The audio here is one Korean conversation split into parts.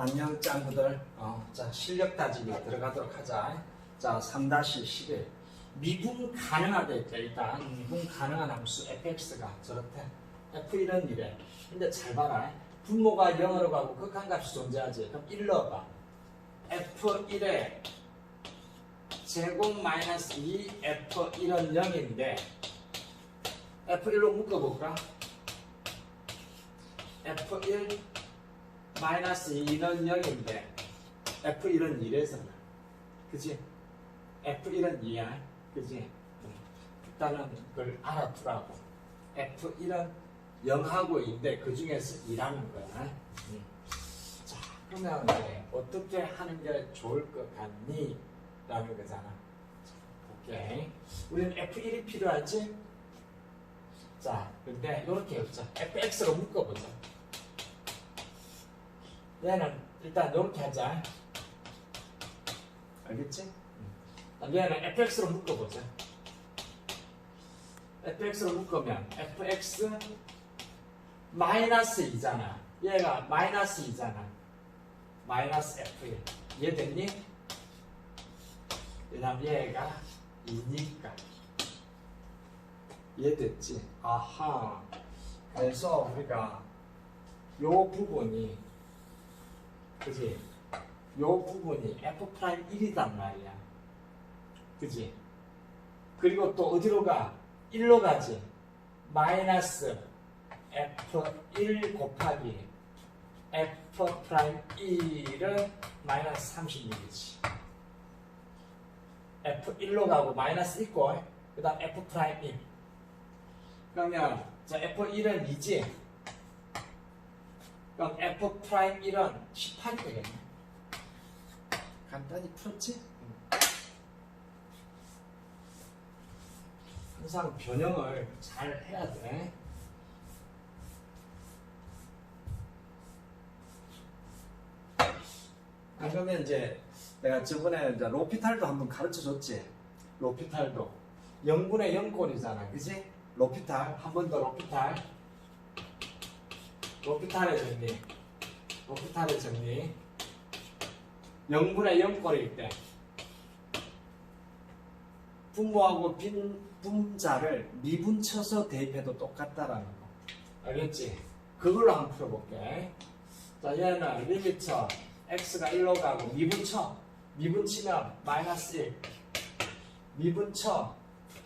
안녕 짱구들. 어, 자 실력 다지기 들어가도록 하자. 자 3-11 미분 가능하다 했죠. 일단 미분 가능한 함수 fx가 저렇대. f1은 이래. 근데 잘 봐라. 분모가 0으로 가고 극한값이 존재하지. 그럼 1 넣어봐. f1에 제곱 마이너스 2 f1은 0인데 f1로 묶어볼까? f1 마이너스 2는 0인데 F1은 2래잖아 그지? F1은 2야 그지? 일단은 그걸 알아두라고 F1은 0하고 2인데 그 중에서 2라는 거야 음. 자 그러면 어떻게 하는 게 좋을 것 같니? 라는 거잖아 자, 오케이 우리는 F1이 필요하지? 자 근데 이렇게 해보자 FX로 묶어보자 얘는 일단 이렇게 하자. 알겠지? 음. 얘는 fx로 묶어보자. fx로 묶으면 fx 마이너스 2잖아. 얘가 마이너스 2잖아. 마이너스 f1. 이해 됐니? 왜냐면 얘가 2니까. 이해됐지? 아하. 그래서 우리가 요 부분이 그지? 요 부분이 F'1이단 말이야. 그지? 그리고 또 어디로 가? 1로 가지. 마이너스 F1 곱하기 F'1은 마이너스 36이지. F1로 가고 마이너스 있고, 그 다음 F'1. 그러면, 자, F1은 2지? 그럼 F'1은 18이 되겠네. 간단히 풀었지? 항상 변형을 잘 해야 돼. 아, 그러면 이제 내가 저번에 로피탈도 한번 가르쳐 줬지? 로피탈도. 0분의 0꼴이잖아. 그지? 로피탈. 한 번 더 로피탈. 로피탈의 정리. 로피탈의 정리. 0분의 0꼴일 때 분모하고 빈 분자를 미분쳐서 대입해도 똑같다라는 거. 알겠지? 그걸로 한번 풀어볼게. 자, 얘는 리미터 x가 1로 가고 미분쳐. 미분치면 마이너스 1. 미분쳐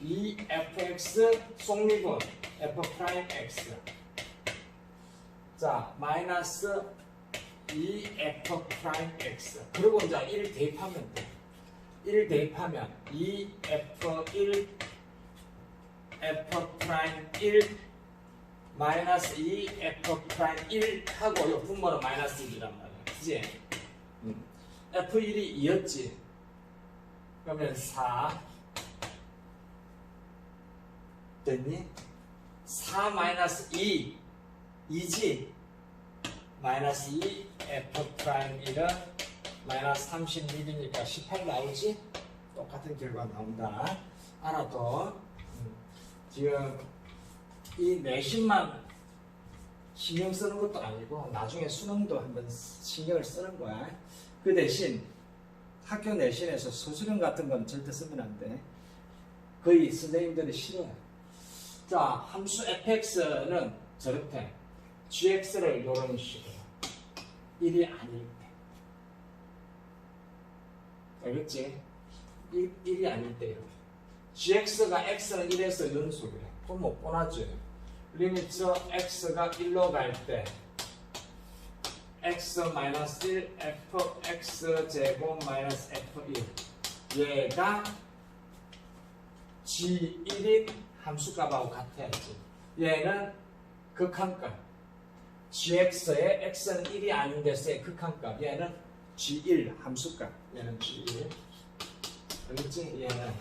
2fx 속미분 f'x. 자, 마이너스 2f'x. 그리고 이제 1 대입하면 돼. 1 대입하면 2f1 f'1 마이너스 2f'1 하고 요 분모는 마이너스 1이란 말이야. 그지? 음. f1이 2였지. 그러면 4 됐니? 4 마이너스 2 2지 마이너스 2 f'1은 마이너스 36이니까 18 나오지? 똑같은 결과 나온다. 알아둬 음. 지금 이 내신만 신경 쓰는 것도 아니고 나중에 수능도 한번 신경을 쓰는 거야. 그 대신 학교 내신에서 소수령 같은 건 절대 쓰면 안 돼. 거의 선생님들이 싫어해. 자 함수 fx는 저렇대 gx를 이런 식으로 1이 아닐 때. 알겠지? 1, 1이 아닐 때 이렇게. Gx가 x는 1에서 연속이래. 그럼 뭐 뻔하지. 리미트 x가 1로 갈 때 x 마이너스 1 fx 제곱 마이너스 f1 얘가 g1인 함수값하고 같아야지. 얘는 극한값 gx의 x는 1이 아닌 데서의 극한값 얘는 g1 함수값 얘는 g1 알겠지? 얘는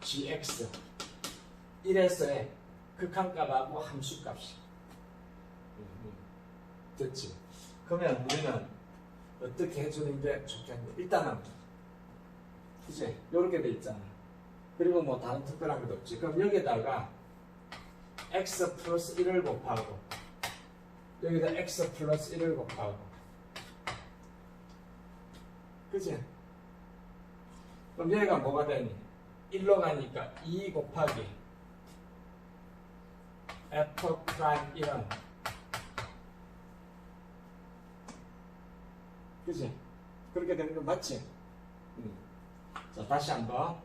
gx 1에서의 극한값하고 함수값이 음, 됐지? 그러면 우리는 어떻게 해주는 게 좋겠니? 일단은 이제 이렇게 돼 있잖아 그리고 뭐 다른 특별한 것도 없지 그럼 여기다가 x 플러스 1을 곱하고 여기다 x 플러스 1을 곱하고 그지? 그럼 얘가 뭐가 되니? 1로 가니까 2 곱하기 f 프라임 1은 그지? 그렇게 되는 거 맞지? 음. 자 다시 한번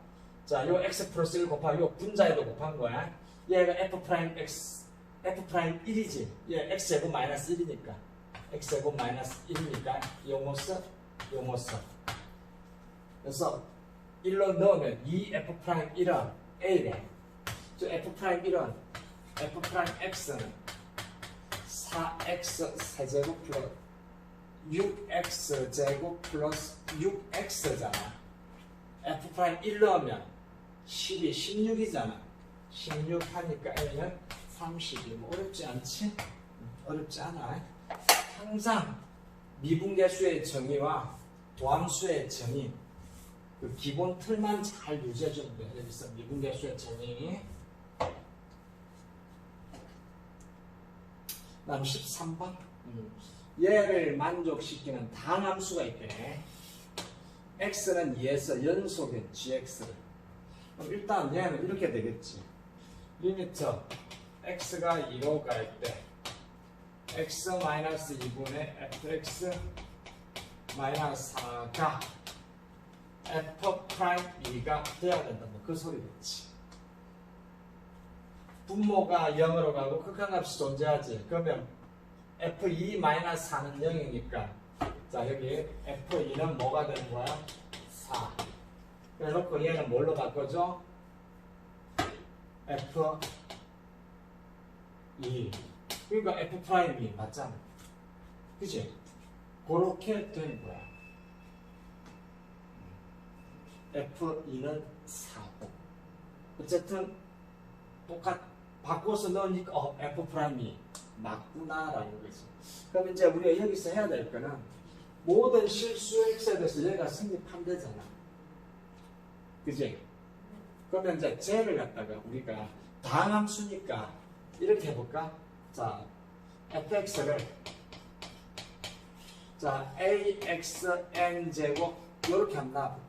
자, 요 x 플러스 1 곱하기 요 분자에도 곱한 거야. 얘가 f 프라임 x, f 프라임 1이지. 얘 x 제곱 마이너스 1이니까. x 제곱 마이너스 1이니까 요모스, 요모스. 그래서 1로 넣으면 2f 프라임 1은 a래. 저 f 프라임 1은 f 프라임 x는 4x 세제곱 플러스 6x 제곱 플러스 6x잖아. f 프라임 1 넣으면 12, 16이잖아. 16 하니까 A는 30이 뭐 어렵지 않지? 어렵지 않아. 항상 미분계수의 정의와 도함수의 정의 그 기본 틀만 잘 유지해주면 돼. 여기서 미분계수의 정의 다음 13번 얘를 만족시키는 단함수가 있대. x는 2에서 연속인 gx를 그럼 일단 얘는 이렇게 되겠지 리미트 x가 2로 갈 때 x 마이너스 2분의 fx 마이너스 4가 f 프라임 2가 돼야 된다 뭐그 소리겠지 분모가 0으로 가고 극한값이 존재하지 그러면 f2 마이너스 4는 0이니까 자 여기 F2는 뭐가 되는 거야? 4 그래놓고 얘는 뭘로 바꿔줘? F2 그러니까 F 프라임이 맞잖아 그치? 그렇게 된 거야 F2는 4고 어쨌든 똑같 바꿔서 넣으니까 어, F 프라임이 맞구나 라는 거지 그럼 이제 우리가 여기서 해야 될 거는 모든 실수 x에 대해서 얘가 성립하면 되잖아. 그지? 그러면 이제 쟤를 갖다가 우리가 다함수니까 이렇게 해볼까? 자, fx를 자, axn 제곱 이렇게 한번 놔볼게.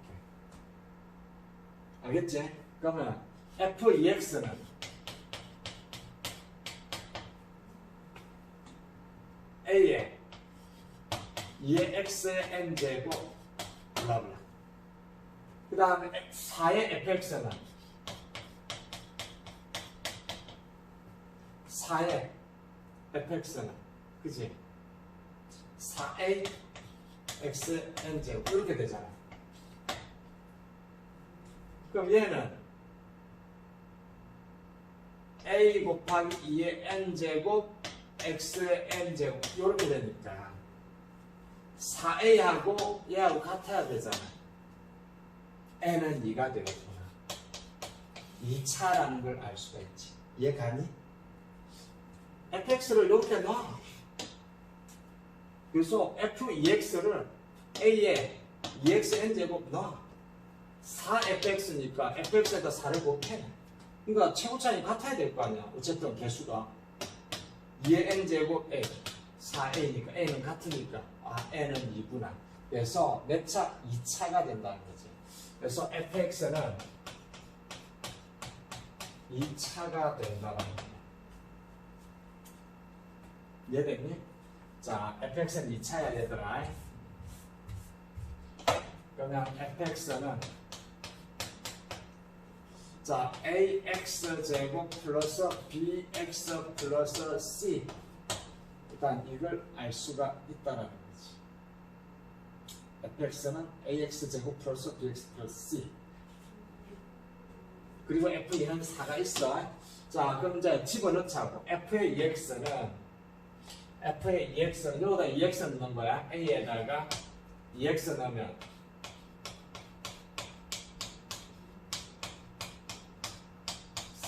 알겠지? 그러면 f2x는 a에 2의 x의 n제곱 블라블라 그 다음에 4의 fx는 4의 fx는 그지? 4a x n제곱 이렇게 되잖아 그럼 얘는 a 곱하기 2의 n제곱 x의 n제곱 이렇게 되니까 4a하고 얘하고 같아야 되잖아. n은 2가 되겠구나. 2차라는 걸 알 수가 있지. 이해 가니? Fx를 이렇게 놔. 그래서 f2x를 a에 2xn 제곱 넣어. 4fx니까 fx에다 4를 곱해. 그러니까 최고차이 같아야 될 거 아니야. 어쨌든 개수가. 2의 n 제곱 a. 4a니까 a는 같으니까 아 n은 2구나 그래서 몇 차? 2차가 된다는 거지 그래서 fx는 2차가 된다는 거야 이해됐니? 자 fx는 2차야 얘들아 그러면 fx는 자 ax 제곱 플러스 bx 플러스 c 일단 이걸 알 수가 있다는 거지. fx는 ax 제곱 플러스 bx 플러스 c 그리고 f2는 4가 있어. 자 그럼 이제 집어넣자고 f의 2x는 f의 2x는 여기다 2x 넣는 거야. a에다가 2x 넣으면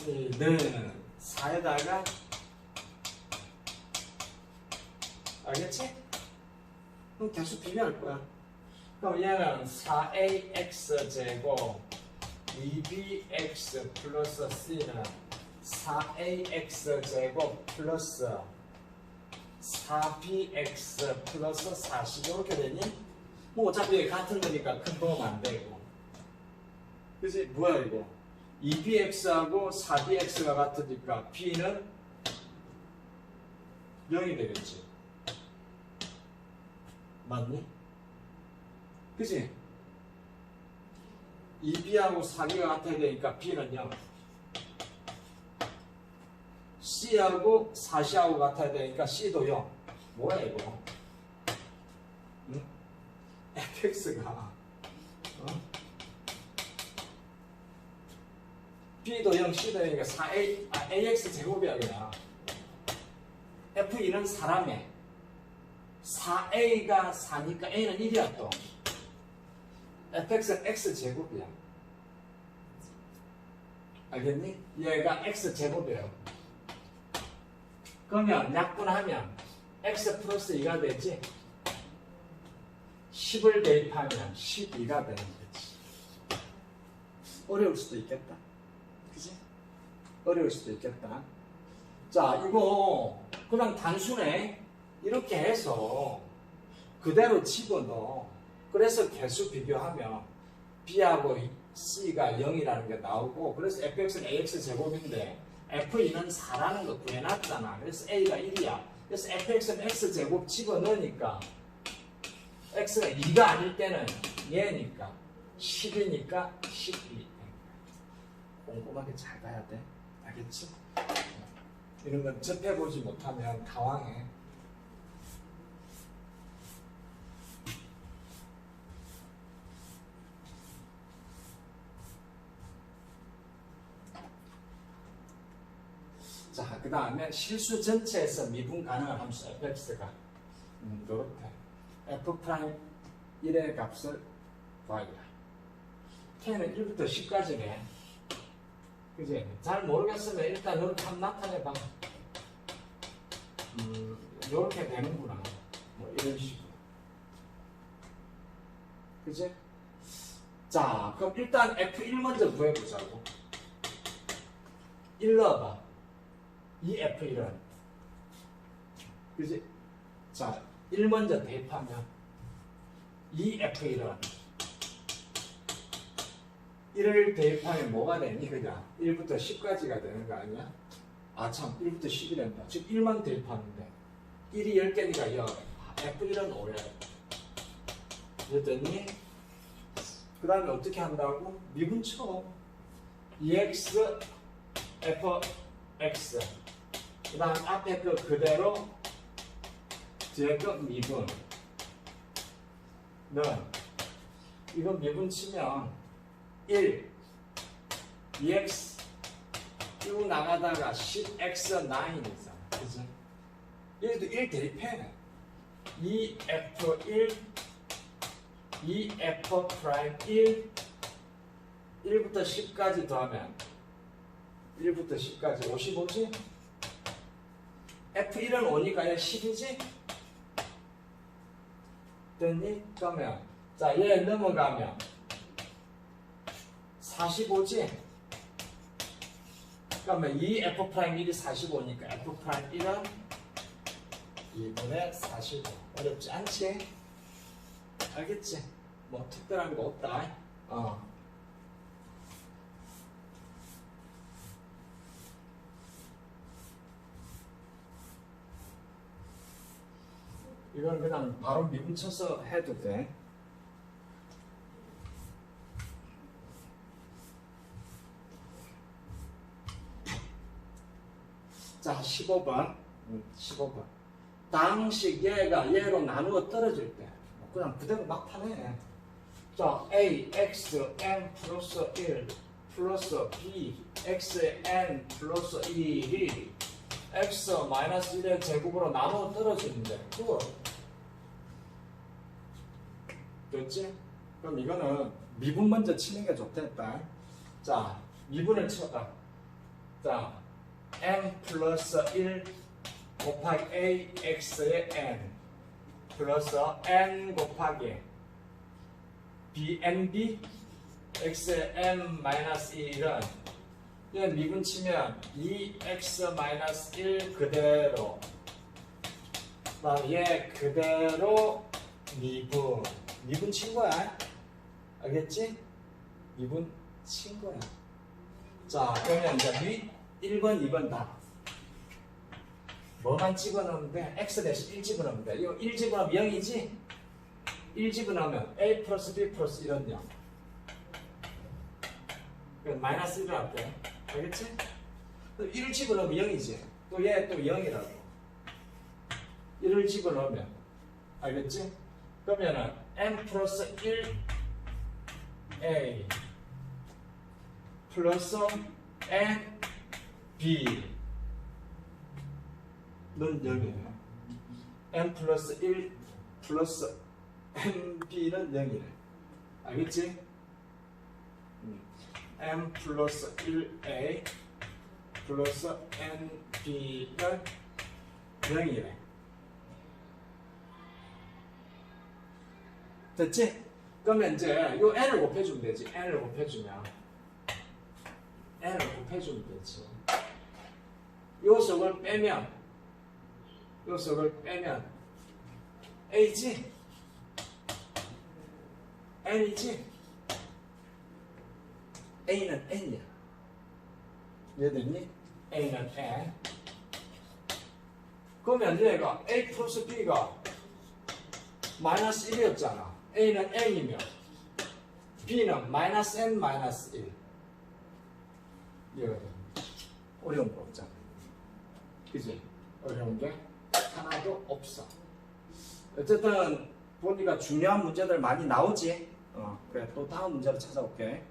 c는 4에다가 알겠지? 그럼 계속 비교할 거야. 그럼 얘는 4ax 제곱 2bx 플러스 c는 4ax 제곱 플러스 4bx 플러스 40 이렇게 되니? 뭐 어차피 같은 거니까 큰 도움 안 되고. 그지? 뭐야 이거? 2bx하고 4bx가 같으니까 b는 0이 되겠지. 맞니? 그지? 2b하고 4b가 같아야 되니까 b는 0. C하고 4C하고 같아야 되니까 C도 0. 뭐야 이거? 응? fx가 어? B도 0, C도 0이니까 4A, 아, AX 제곱이야 그냥. F2는 사람에 4A가 4니까 A는 1이야 또. fx는 x 제곱이야. 알겠니? 얘가 x 제곱이에요. 그러면 약분하면 x 플러스 2가 되지? 10을 대입하면 12가 되는 거지. 어려울 수도 있겠다. 그지? 어려울 수도 있겠다. 자 이거 그냥 단순해. 이렇게 해서 그대로 집어넣어. 그래서 개수 비교하면 b하고 c가 0이라는 게 나오고 그래서 fx는 ax 제곱인데 f2는 4라는 거 구해놨잖아. 그래서 a가 1이야. 그래서 fx는 x 제곱 집어넣으니까 x가 2가 아닐 때는 얘니까 10이니까 12. 꼼꼼하게 잘 봐야 돼. 알겠지? 이런 건 접해보지 못하면 당황해. 자, 그 다음에 실수 전체에서 미분 가능한 함수 fx가 음, 이렇게 f 프라임 1의 값을 구하기라. k는 1부터 10까지네. 그지? 잘 모르겠으면 일단 이렇게 한번 나타내봐. 음, 이렇게 되는구나. 뭐 이런 식으로. 그지? 자, 그럼 일단 F1 먼저 구해보자고. 1 넣어봐. 이 F1은 그지? 자, 1 먼저 대입하면 이 F1은 1을 대입하면 뭐가 되니? 그냥 1부터 10까지가 되는 거 아니야? 아 참, 1부터 10이란다. 지금 1만 대입하는데 1이 10개니까 0. F1은 5야. 그랬더니 그 다음에 어떻게 한다고? 미분 쳐. EX FX 그 다음 앞에 거 그대로 뒤에 거 미분 는 이거 미분 치면 1 2x 쭉 나가다가 10x9이잖아 그지? 얘도 1 대입해 2f1 2f 프라임 1 1부터 10까지 더하면 1부터 10까지 55지? F1은 5니까 얘 10이지? 됐니? 그러면 자, 얘 넘어가면 45지? 그러면 이 F 프라임 1이 45니까 F 프라임 1은 2분의 45 어렵지 않지? 알겠지? 뭐 특별한 거 없다 어. 이건 그냥 바로 미분 쳐서 해도 돼. 자, 15번. 15번. 당식 얘가 얘로 나누어 떨어질 때, 그냥 그대로 막 타네. 자, a, x, n 플러스 1 플러스 b, x, n 플러스 1이 x 마이너스 1의 제곱으로 나누어 떨어지는데, 그거 됐지? 그럼 이거는 미분 먼저 치는 게 좋겠다. 자, 미분을 쳐봐. 자, m 플러스 1 곱하기 a x의 n 플러스 n 곱하기 bnb x의 n 마이너스 1은 얘 미분 치면 2x 마이너스 1 그대로 얘 그대로 미분 미분 친 거야. 알겠지? 미분 친 거야. 자, 그러면 이제 위 1번, 2번 다. 뭐만 집어넣으면 돼? x 대신 1 집어넣으면 돼. 이거 1 집어넣으면 0이지? 1 집어넣으면 a 플러스 b 플러스 이런 0. 그럼 마이너스 1을 할게. 알겠지? 또 1을 집어넣으면 0이지. 또 얘 또 0이라고. 1을 집어넣으면. 알겠지? 그러면은 n 플러스 1 a 플러스 n b 는 0이에요. n 플러스 1 플러스 n b는 0이래. 알겠지? 음. N 플러스 1a 플러스 n b는 0이래. 됐지? 그러면 이제 요 n을 곱해주면 되지. n을 곱해주면 n을 곱해주면 되지. 요 속을 빼면 요 속을 빼면 a지? n이지? A는 n이야. 이해됐니? a는 n. 그러면 얘가 a 플러스 b가 마이너스 1이었잖아. A는 N이면 B는 마이너스 N 마이너스 1. 이해가 돼. 어려운 거 없잖아. 그지? 어려운 게 하나도 없어. 어쨌든 보니까 중요한 문제들 많이 나오지? 어, 그래. 또 다음 문제로 찾아올게.